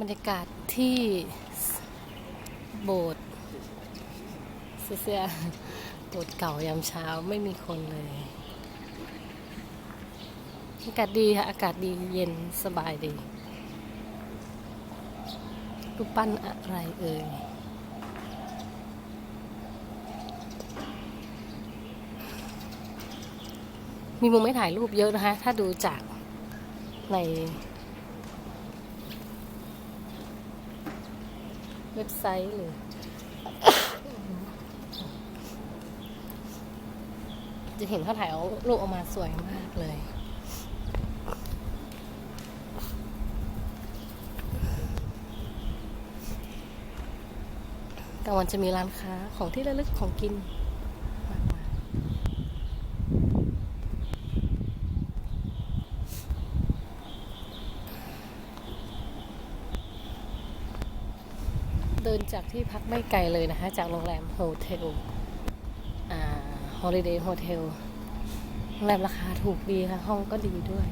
บรรยากาศที่โบสถ์เสื้อโบสถ์เก่ายามเช้าไม่มีคนเลย อากาศดีค่ะ อากาศดีเย็นสบายดีรูปปั้นอะไรเอ่ยมีมุมไม่ถ่ายรูปเยอะนะคะ ถ้าดูจากใน ว็บไซต์หรือจะเห็นเขาถ่ายเอารูปออกมาสวยมากเลย กลางวันจะมีร้านค้าของที่ระลึกของกินมากมาย เดินจากที่พักไม่ไกลเลยนะคะ จากโรงแรมโฮเทลอ่าฮอลิเดย์โฮเทลโรงแรมราคาถูกดีค่ะ ห้องก็ดีด้วย